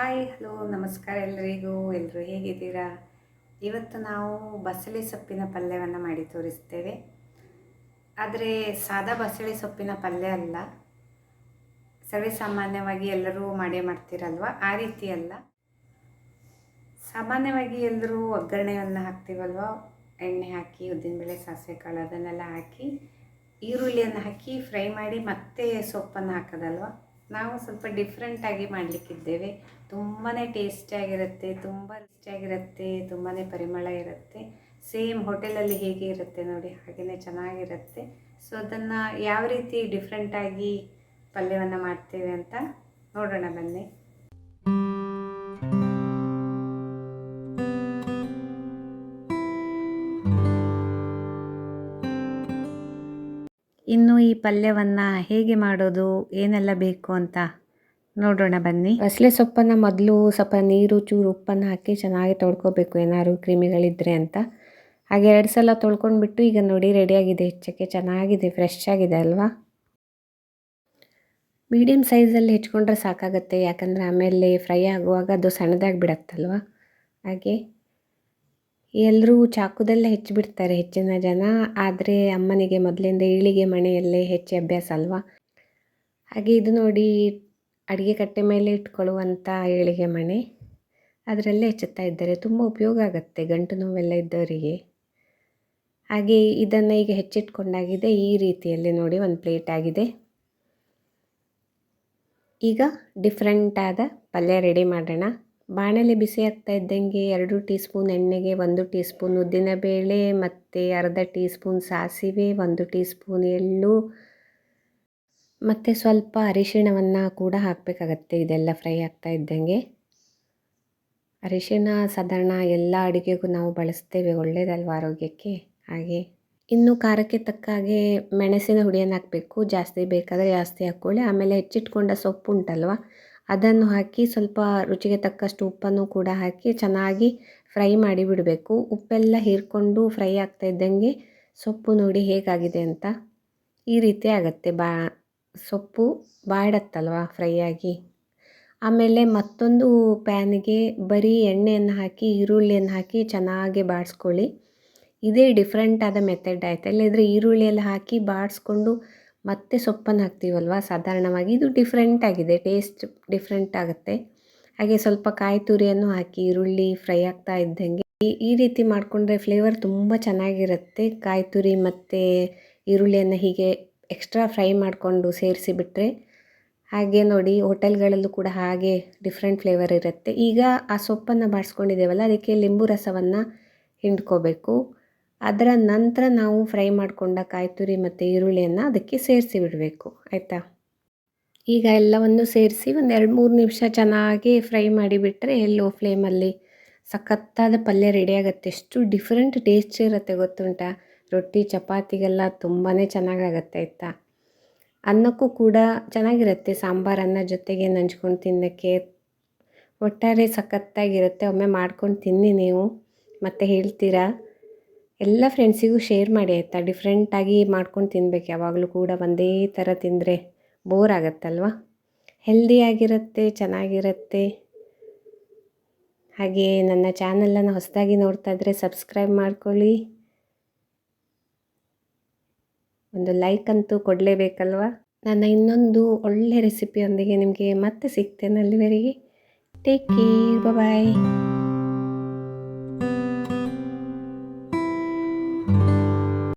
Hi hello ನಮಸ್ಕಾರ ಎಲ್ಲರಿಗೂ ಎಲ್ಲರೂ ಹೇಗಿದ್ದೀರಾ? ಇವತ್ತು ನಾವು ಬಸಳೆ ಸೊಪ್ಪಿನ ಪಲ್ಯವನ್ನು ಮಾಡಿ ತೋರಿಸ್ತೇವೆ. ಆದರೆ ಸಾದಾ ಬಸಳೆ ಸೊಪ್ಪಿನ ಪಲ್ಯ ಅಲ್ಲ. ಸರ್ವೇ ಸಾಮಾನ್ಯವಾಗಿ ಎಲ್ಲರೂ ಮಾಡೇ ಮಾಡ್ತೀರಲ್ವ? ಆ ರೀತಿ ಅಲ್ಲ. ಸಾಮಾನ್ಯವಾಗಿ ಎಲ್ಲರೂ ಒಗ್ಗರಣೆಯನ್ನು ಹಾಕ್ತೀವಲ್ವ? ಎಣ್ಣೆ ಹಾಕಿ ಉದ್ದಿನಬೇಳೆ ಸಾಸಿವೆ ಕಾಳು, ಅದನ್ನೆಲ್ಲ ಹಾಕಿ, ಈರುಳ್ಳಿಯನ್ನು ಹಾಕಿ, ಫ್ರೈ ಮಾಡಿ ಮತ್ತೆ ಸೊಪ್ಪನ್ನು ಹಾಕೋದಲ್ವ? ನಾವು ಸ್ವಲ್ಪ ಡಿಫ್ರೆಂಟಾಗಿ ಮಾಡಲಿಕ್ಕಿದ್ದೇವೆ. ತುಂಬಾ ಟೇಸ್ಟಿಯಾಗಿರುತ್ತೆ ತುಂಬ ರುಚಿಯಾಗಿರುತ್ತೆ ತುಂಬಾ ಪರಿಮಳ ಇರುತ್ತೆ. ಸೇಮ್ ಹೋಟೆಲಲ್ಲಿ ಹೇಗೆ ಇರುತ್ತೆ ನೋಡಿ ಹಾಗೆಯೇ ಚೆನ್ನಾಗಿರುತ್ತೆ. ಸೊ ಅದನ್ನು ಯಾವ ರೀತಿ ಡಿಫ್ರೆಂಟಾಗಿ ಪಲ್ಯವನ್ನು ಮಾಡ್ತೇವೆ ಅಂತ ನೋಡೋಣ ಬನ್ನಿ. ಇನ್ನು ಈ ಪಲ್ಯವನ್ನು ಹೇಗೆ ಮಾಡೋದು, ಏನೆಲ್ಲ ಬೇಕು ಅಂತ ನೋಡೋಣ ಬನ್ನಿ. ಬಸಳೆ ಸೊಪ್ಪನ್ನು ಮೊದಲು ಸ್ವಲ್ಪ ನೀರು, ಚೂರು ಉಪ್ಪನ್ನು ಹಾಕಿ ಚೆನ್ನಾಗಿ ತೊಳ್ಕೊಬೇಕು, ಏನಾದ್ರು ಕ್ರಿಮಿಗಳಿದ್ದರೆ ಅಂತ. ಹಾಗೆ ಎರಡು ಸಲ ತೊಳ್ಕೊಂಡ್ಬಿಟ್ಟು ಈಗ ನೋಡಿ, ರೆಡಿಯಾಗಿದೆ, ಹೆಚ್ಚಕ್ಕೆ ಚೆನ್ನಾಗಿದೆ ಫ್ರೆಶ್ ಆಗಿದೆ ಅಲ್ವಾ? ಮೀಡಿಯಮ್ ಸೈಜಲ್ಲಿ ಹೆಚ್ಕೊಂಡ್ರೆ ಸಾಕಾಗುತ್ತೆ, ಯಾಕಂದರೆ ಆಮೇಲೆ ಫ್ರೈ ಆಗುವಾಗ ಅದು ಸಣ್ಣದಾಗಿ ಬಿಡತ್ತಲ್ವ ಹಾಗೆ ಎಲ್ಲರೂ ಚಾಕುದಲ್ಲೇ ಹೆಚ್ಚಿಬಿಡ್ತಾರೆ ಹೆಚ್ಚಿನ ಜನ. ಆದರೆ ಅಮ್ಮನಿಗೆ ಮೊದಲಿಂದ ಏಳಿಗೆ ಮಣೆಯಲ್ಲೇ ಹೆಚ್ಚು ಅಭ್ಯಾಸ ಅಲ್ವಾ? ಹಾಗೆ ಇದು ನೋಡಿ ಅಡುಗೆ ಕಟ್ಟೆ ಮೇಲೆ ಇಟ್ಕೊಳ್ಳುವಂಥ ಏಳಿಗೆ ಮಣೆ. ಅದರಲ್ಲೇ ಹೆಚ್ಚುತ್ತಾ ಇದ್ದಾರೆ. ತುಂಬ ಉಪಯೋಗ ಆಗುತ್ತೆ ಗಂಟು ನೋವೆಲ್ಲ ಇದ್ದವರಿಗೆ. ಹಾಗೆ ಇದನ್ನು ಈಗ ಹೆಚ್ಚಿಟ್ಕೊಂಡಾಗಿದೆ. ಈ ರೀತಿಯಲ್ಲಿ ನೋಡಿ ಒಂದು ಪ್ಲೇಟ್ ಆಗಿದೆ. ಈಗ ಡಿಫ್ರೆಂಟಾದ ಪಲ್ಯ ರೆಡಿ ಮಾಡೋಣ. ಬಾಣಲೆ ಬಿಸಿ ಆಗ್ತಾ ಇದ್ದಂಗೆ ಎರಡು ಟೀ ಸ್ಪೂನ್ ಎಣ್ಣೆಗೆ ಒಂದು ಟೀ ಸ್ಪೂನ್ ಉದ್ದಿನಬೇಳೆ ಮತ್ತು ಅರ್ಧ ಟೀ ಸ್ಪೂನ್ ಸಾಸಿವೆ, ಒಂದು ಟೀ ಸ್ಪೂನ್ ಎಳ್ಳು ಮತ್ತು ಸ್ವಲ್ಪ ಅರಿಶಿಣವನ್ನು ಕೂಡ ಹಾಕಬೇಕಾಗತ್ತೆ. ಇದೆಲ್ಲ ಫ್ರೈ ಆಗ್ತಾ ಇದ್ದಂಗೆ. ಅರಿಶಿಣ ಸಾಧಾರಣ ಎಲ್ಲ ಅಡುಗೆಗೂ ನಾವು ಬಳಸ್ತೇವೆ ಒಳ್ಳೆಯದಲ್ವ ಆರೋಗ್ಯಕ್ಕೆ? ಹಾಗೆ. ಇನ್ನು ಖಾರಕ್ಕೆ ತಕ್ಕ ಹಾಗೆ ಮೆಣಸಿನ ಹುಡಿಯನ್ನು ಹಾಕಬೇಕು. ಜಾಸ್ತಿ ಬೇಕಾದರೆ ಜಾಸ್ತಿ ಹಾಕ್ಕೊಳ್ಳಿ. ಆಮೇಲೆ ಹೆಚ್ಚಿಟ್ಕೊಂಡ ಸೊಪ್ಪು ಉಂಟಲ್ವ? ಅದನ್ನು ಹಾಕಿ ಸ್ವಲ್ಪ ರುಚಿಗೆ ತಕ್ಕಷ್ಟು ಉಪ್ಪನ್ನು ಕೂಡ ಹಾಕಿ ಚೆನ್ನಾಗಿ ಫ್ರೈ ಮಾಡಿ ಬಿಡಬೇಕು. ಉಪ್ಪೆಲ್ಲ ಹೀರ್ಕೊಂಡು ಫ್ರೈ ಆಗ್ತಾ ಇದ್ದಂಗೆ ಸೊಪ್ಪು ನೋಡಿ ಹೇಗಾಗಿದೆ ಅಂತ ಈ ರೀತಿ ಆಗುತ್ತೆ. ಬಾ, ಸೊಪ್ಪು ಬಾಡತ್ತಲ್ವ ಫ್ರೈ ಆಗಿ? ಆಮೇಲೆ ಮತ್ತೊಂದು ಪ್ಯಾನಿಗೆ ಬರೀ ಎಣ್ಣೆಯನ್ನು ಹಾಕಿ, ಈರುಳ್ಳಿಯನ್ನು ಹಾಕಿ ಚೆನ್ನಾಗಿ ಬಾಡಿಸ್ಕೊಳ್ಳಿ. ಇದೇ ಡಿಫ್ರೆಂಟ್ ಆದ ಮೆಥಡ್ ಆಯಿತು. ಇಲ್ಲದ್ರೆ ಈರುಳ್ಳಿಯಲ್ಲಿ ಹಾಕಿ ಬಾಡಿಸ್ಕೊಂಡು ಮತ್ತೆ ಸೊಪ್ಪನ್ನು ಹಾಕ್ತೀವಲ್ವ? ಸಾಧಾರಣವಾಗಿ ಇದು ಡಿಫ್ರೆಂಟ್ ಆಗಿದೆ ಟೇಸ್ಟ್ ಡಿಫ್ರೆಂಟ್ ಆಗುತ್ತೆ. ಹಾಗೆ ಸ್ವಲ್ಪ ಕಾಯಿ ತುರಿಯನ್ನು ಹಾಕಿ, ಈರುಳ್ಳಿ ಫ್ರೈ ಆಗ್ತಾ ಇದ್ದಂಗೆ ಈ ರೀತಿ ಮಾಡಿಕೊಂಡ್ರೆ ಫ್ಲೇವರ್ ತುಂಬ ಚೆನ್ನಾಗಿರುತ್ತೆ. ಕಾಯಿ ತುರಿ ಮತ್ತು ಈರುಳ್ಳಿಯನ್ನು ಹೀಗೆ ಎಕ್ಸ್ಟ್ರಾ ಫ್ರೈ ಮಾಡಿಕೊಂಡು ಸೇರಿಸಿ ಬಿಟ್ಟರೆ ಹಾಗೆ ನೋಡಿ, ಹೋಟೆಲ್ಗಳಲ್ಲೂ ಕೂಡ ಹಾಗೆ ಡಿಫ್ರೆಂಟ್ ಫ್ಲೇವರ್ ಇರುತ್ತೆ. ಈಗ ಆ ಸೊಪ್ಪನ್ನು ಬಾಡಿಸ್ಕೊಂಡಿದ್ದೇವಲ್ಲ ಅದಕ್ಕೆ ಲಿಂಬು ರಸವನ್ನು ಹಿಂಡ್ಕೋಬೇಕು. ಅದರ ನಂತರ ನಾವು ಫ್ರೈ ಮಾಡಿಕೊಂಡ ಕಾಯಿ ತುರಿ ಮತ್ತು ಈರುಳ್ಳಿಯನ್ನು ಅದಕ್ಕೆ ಸೇರಿಸಿ ಬಿಡಬೇಕು, ಆಯಿತಾ? ಈಗ ಎಲ್ಲವನ್ನು ಸೇರಿಸಿ ಒಂದು ಎರಡು ಮೂರು ನಿಮಿಷ ಚೆನ್ನಾಗಿ ಫ್ರೈ ಮಾಡಿಬಿಟ್ರೆ ಲೋ ಫ್ಲೇಮಲ್ಲಿ ಸಖತ್ತಾದ ಪಲ್ಯ ರೆಡಿ ಆಗುತ್ತೆ. ಎಷ್ಟು ಡಿಫ್ರೆಂಟ್ ಟೇಸ್ಟ್ ಇರುತ್ತೆ ಗೊತ್ತುಂಟ? ರೊಟ್ಟಿ, ಚಪಾತಿಗೆಲ್ಲ ತುಂಬಾ ಚೆನ್ನಾಗಾಗತ್ತೆ, ಆಯಿತಾ? ಅನ್ನಕ್ಕೂ ಕೂಡ ಚೆನ್ನಾಗಿರುತ್ತೆ. ಸಾಂಬಾರು ಅನ್ನ ಜೊತೆಗೆ ನಂಚ್ಕೊಂಡು ತಿನ್ನೋಕ್ಕೆ ಒಟ್ಟಾರೆ ಸಖತ್ತಾಗಿರುತ್ತೆ. ಒಮ್ಮೆ ಮಾಡ್ಕೊಂಡು ತಿನ್ನಿ ನೀವು. ಮತ್ತು ಹೇಳ್ತೀರಾ? ಎಲ್ಲ ಫ್ರೆಂಡ್ಸಿಗೂ ಶೇರ್ ಮಾಡಿ ಆಯಿತಾ? ಡಿಫ್ರೆಂಟಾಗಿ ಮಾಡ್ಕೊಂಡು ತಿನ್ಬೇಕು. ಯಾವಾಗಲೂ ಕೂಡ ಒಂದೇ ಥರ ತಿಂದರೆ ಬೋರ್ ಆಗುತ್ತಲ್ವ? ಹೆಲ್ದಿಯಾಗಿರುತ್ತೆ ಚೆನ್ನಾಗಿರುತ್ತೆ. ಹಾಗೆ ನನ್ನ ಚಾನಲನ್ನು ಹೊಸದಾಗಿ ನೋಡ್ತಾ ಇದ್ದರೆ ಸಬ್ಸ್ಕ್ರೈಬ್ ಮಾಡ್ಕೊಳ್ಳಿ. ಒಂದು ಲೈಕ್ ಅಂತೂ ಕೊಡಲೇಬೇಕಲ್ವ? ನನ್ನ ಇನ್ನೊಂದು ಒಳ್ಳೆ ರೆಸಿಪಿಯೊಂದಿಗೆ ನಿಮಗೆ ಮತ್ತೆ ಸಿಗ್ತೇನೆ ಅಲ್ಲಿವರೆಗೆ. Take care bye